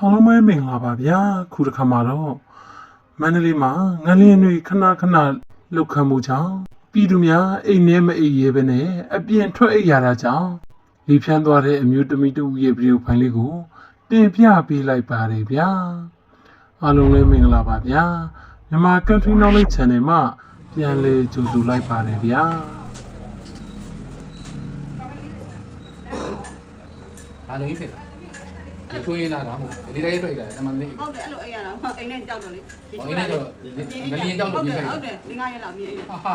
အားလုံးပဲမင်္ဂလာပါဗျာခုတစ်ခါမှာတော့မန္တလေးမှာငလင်းတွေခဏခဏလှုပ်ခတ်မှုကြောင့်ပြည်သူများအိမ်ထဲမအိပ်ရဲပဲနဲ့အပြင်ထွက်အိပ်ရတာကြောင့်လေဖြန်းသွားတဲ့အမျိုးသမီးတူရဲ့ဗီဒီယိုဖိုင်လေးကိုတင်ပြပေးလိုက်ပါတယ်ဗျာအားလုံးလည်းမင်္ဂလာပါဗျာမြန်မာ Country Knowledge Channel မှာပြန်လည်ကြိုဆိုလိုက်ပါတယ်ဗျာဘာလို့ဖြစ်လဲ ဒီထွေးလာတာမဟုတ်ဒီတိုင်းတွေ့လာတယ်မမလေးဟုတ်တယ်အဲ့လိုအိမ်ရတာအိမ်နဲ့ကြောက်တော့လေဟိုင်းနေတော့ငလျင်ကြောက်လို့ပြခဲ့ဟုတ်တယ်ဒီငါရက်လောက်မြေအိမ်ဟာဟာ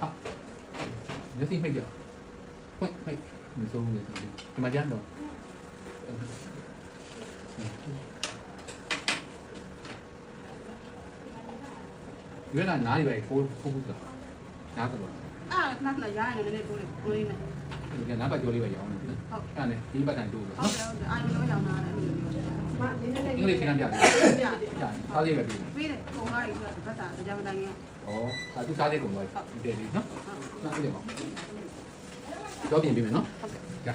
ဟာဒီစီမိတ်ကြဖွင့်ဖွင့်မစိုးဘူးဒီမှာကြမ်းတော့ဒီကနားရီပဲဖိုးဖိုးဘူးကနားတော့အာနတ်လည်းရိုင်းနေနေပိုးလေးပိုးလေးနဲ့ ဒီကနားပတ်ကြောလေးပဲရောင်းနေတယ်အဲ့ဒါနဲ့ဒီပတ်တန်တူလို့ဟုတ်တယ်ဟုတ်တယ်အာလုံးရောင်းတာလည်းအင်္ဂလိပ်ခင်းပြတယ်ပြကြာအားလေးပဲပြီးပြီးတယ်ပုံကားကြီးကပတ်တာကြောင်တိုင်းကဩဒါသူစားလေးကုန်သွားတယ်ဒီနော်နားလေးပါကြောပြင်ပြီမယ်နော်ကြာ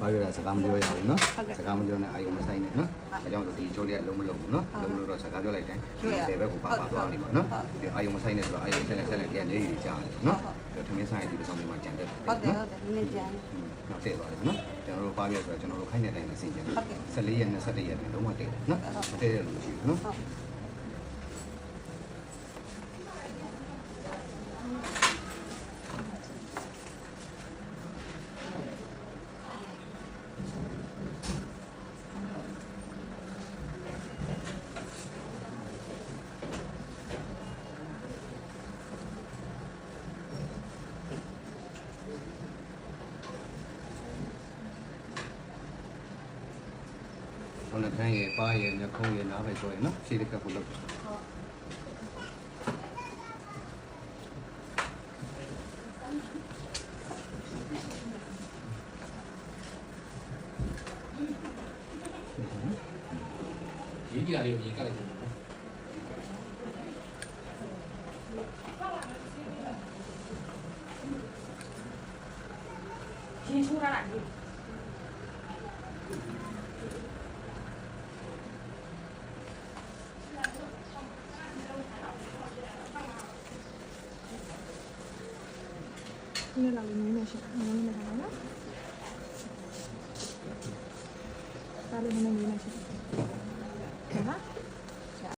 ဘာပြောလဲစကားမပြောရဘူးနော်စကားမပြောနဲ့အာယုံမဆိုင်နဲ့နော်အဲကြောင့်ဒီချိုးလေးကလုံးမလုံးဘူးနော်လုံးမလို့တော့စကားပြောလိုက်တယ်ဒီဘက်ကိုပါပါသွားနေပါနော်ဒီအာယုံမဆိုင်နဲ့ဆိုတော့အာယုံဆက်လက်ဆက်လက်ပြန်နေရကြတယ်နော်ဒီထမင်းဆိုင်ဒီဆောင်လေးမှာကြံတယ်ဟုတ်တယ်ဟုတ်တယ်နည်းကြမ်းနောက်တည့်သွားတယ်နော်ကျွန်တော်တို့ပါပြဆိုတော့ကျွန်တော်တို့ခိုင်းတဲ့အတိုင်းမစင်ကြဘူး14ရက်နဲ့17ရက်နဲ့လုံးဝတည့်တယ်နော်တည့်ရလို့ရှိဘူးနော် ဟိုနဲ့ခန်းရဲ့ပါရဲ့ညခုံးရဲ့နားပဲဆိုရင်နော်ခြေတစ်ကပ်ကိုလုပ်ရေးကြည့်တာလေးကိုရေးကလိုက်တယ်ရင်ချိုးထားတာ ဒီဒီလိုလာလို့နည်းနည်းရှိနည်းနည်းထားပါနော်ဒါလေးနည်းနည်းနည်းရှိ